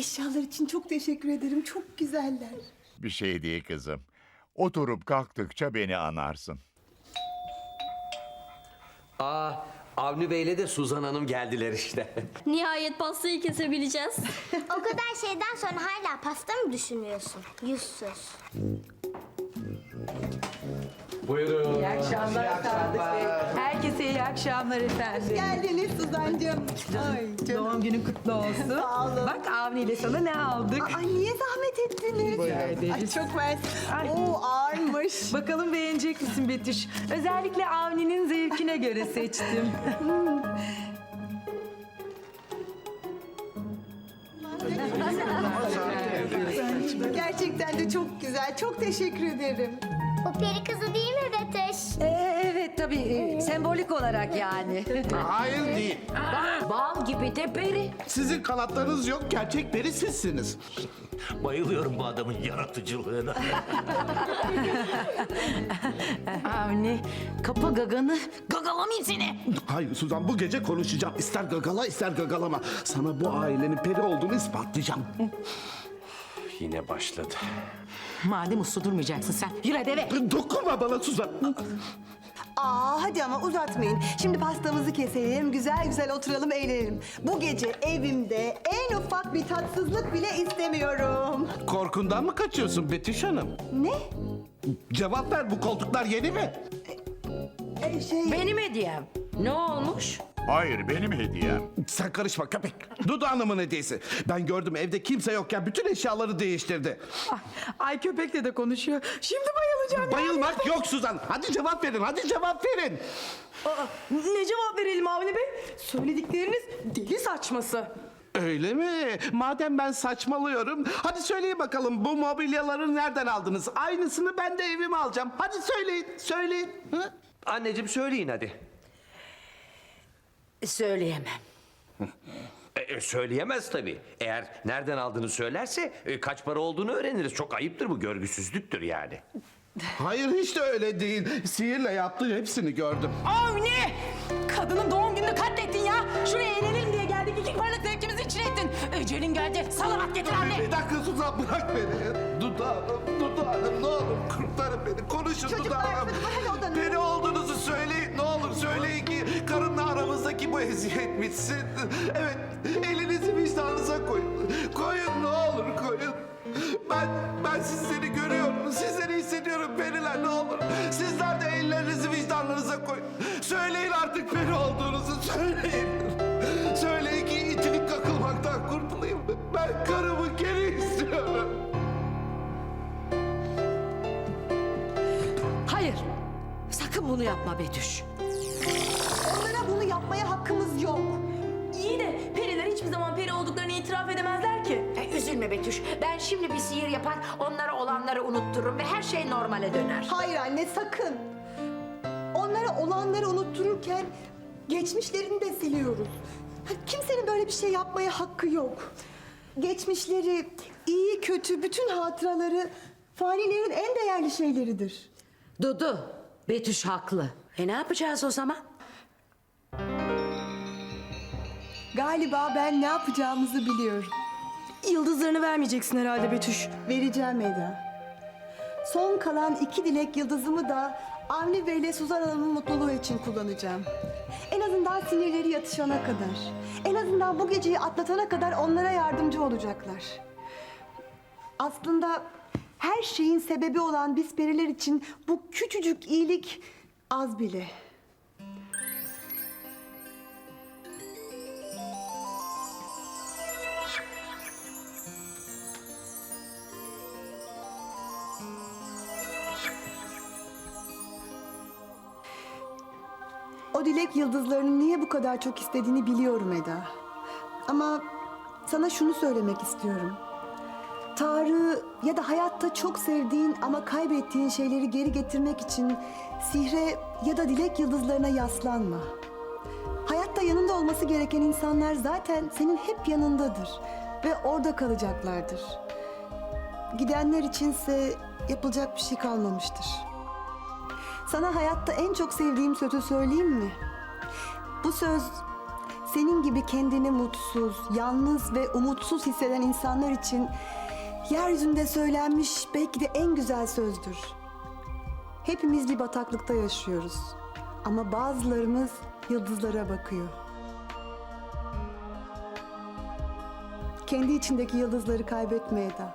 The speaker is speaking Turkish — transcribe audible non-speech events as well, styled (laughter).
Eşyalar için çok teşekkür ederim. Çok güzeller. Bir şey değil kızım. Oturup kalktıkça beni anarsın. Aa, Avni Bey'le de Suzan Hanım geldiler işte. (laughs) Nihayet pastayı kesebileceğiz. O kadar şeyden sonra hala pasta mı düşünüyorsun? Yüzsüz. Buyurun. İyi akşamlar Sadık Bey. Herkese iyi akşamlar efendim. Geldiniz Suzan'cığım. Ay canım. Doğum günün kutlu olsun. Sağ olun. Bak Avni ile sana ne aldık? Ay niye zahmet ettiniz? Ay çok mersi. Oo ağırmış. (laughs) Bakalım beğenecek misin Betüş? Özellikle Avni'nin zevkine göre seçtim. (laughs) Gerçekten de çok güzel. Çok teşekkür ederim. Bu peri kızı değil mi Betüş? Ee, evet tabii e, sembolik olarak yani. (laughs) Hayır değil. Bal gibi de peri. Sizin kanatlarınız yok. Gerçek peri sizsiniz. Bayılıyorum bu adamın yaratıcılığına. (laughs) Avni kapa gaganı gagalamayayım seni. Hayır Suzan bu gece konuşacağım. İster gagala ister gagalama. Sana bu ailenin peri olduğunu ispatlayacağım. (laughs) Yine başladı. Madem uslu durmayacaksın sen yürü hadi eve. Dokunma bana Suzan. Aa hadi ama uzatmayın. Şimdi pastamızı keselim, güzel güzel oturalım, eğlenelim. Bu gece evimde en ufak bir tatsızlık bile istemiyorum. Korkundan mı kaçıyorsun Betüş Hanım? Ne? Cevap ver bu koltuklar yeni mi? Ee, şey... Benim hediyem. Ne olmuş? Hayır benim hediyem. Sen karışma köpek. Dudu Hanım'ın hediyesi. Ben gördüm evde kimse yokken bütün eşyaları değiştirdi. Ay köpekle de konuşuyor. Şimdi bayılacağım. Bayılmak yok Suzan. Hadi cevap verin. Hadi cevap verin. Aa, ne cevap verelim Avni Bey? Söyledikleriniz deli saçması. Öyle mi? Madem ben saçmalıyorum. Hadi söyleyin bakalım bu mobilyaları nereden aldınız? Aynısını ben de evime alacağım. Hadi söyleyin. Söyleyin. Hı? Anneciğim söyleyin hadi. Söyleyemem. E, e, söyleyemez tabii. Eğer nereden aldığını söylerse e, kaç para olduğunu öğreniriz. Çok ayıptır bu, görgüsüzlüktür yani. Hayır hiç de öyle değil. Sihirle yaptığı hepsini gördüm. Avni! Kadının doğum gününü katlettin ya. Şuraya eğlenelim diye geldik. İki paralık zevkimizi içine ettin. Ecelin geldi. Salavat getir anne. Bir dakika Suzan bırak beni. Dudu Hanım ne olur kurtarın beni. Konuşun Çocuklar, odanıza. Beni olduğunuzu söyleyin aramızdaki bu eziyet bitsin. Evet elinizi vicdanınıza koyun. Koyun ne olur koyun. Ben, ben sizleri görüyorum. Sizleri hissediyorum periler ne olur. Sizler de ellerinizi vicdanlarınıza koyun. Söyleyin artık peri olduğunuzu söyleyin. Söyleyin ki itilik kakılmaktan kurtulayım. Ben karımı geri istiyorum. Hayır. Sakın bunu yapma Betüş. Betüş. Ben şimdi bir sihir yapar onlara olanları unuttururum ve her şey normale döner. Hayır anne sakın. Onlara olanları unuttururken geçmişlerini de siliyoruz. Ha, Kimsenin böyle bir şey yapmaya hakkı yok. Geçmişleri, iyi kötü bütün hatıraları fanilerin en değerli şeyleridir. Dudu, Betüş haklı. E ne yapacağız o zaman? Galiba ben ne yapacağımızı biliyorum. Yıldızlarını vermeyeceksin herhalde Betüş. Vereceğim Eda. Son kalan iki dilek yıldızımı da Avni Bey ile Suzan Hanım'ın mutluluğu için kullanacağım. En azından sinirleri yatışana kadar. En azından bu geceyi atlatana kadar onlara yardımcı olacaklar. Aslında her şeyin sebebi olan biz periler için bu küçücük iyilik az bile. O dilek yıldızlarının niye bu kadar çok istediğini biliyorum Eda. Ama sana şunu söylemek istiyorum. Tanrı ya da hayatta çok sevdiğin ama kaybettiğin şeyleri geri getirmek için sihre ya da dilek yıldızlarına yaslanma. Hayatta yanında olması gereken insanlar zaten senin hep yanındadır ve orada kalacaklardır. Gidenler içinse yapılacak bir şey kalmamıştır. Sana hayatta en çok sevdiğim sözü söyleyeyim mi? Bu söz senin gibi kendini mutsuz, yalnız ve umutsuz hisseden insanlar için yeryüzünde söylenmiş belki de en güzel sözdür. Hepimiz bir bataklıkta yaşıyoruz. Ama bazılarımız yıldızlara bakıyor. Kendi içindeki yıldızları kaybetme Eda.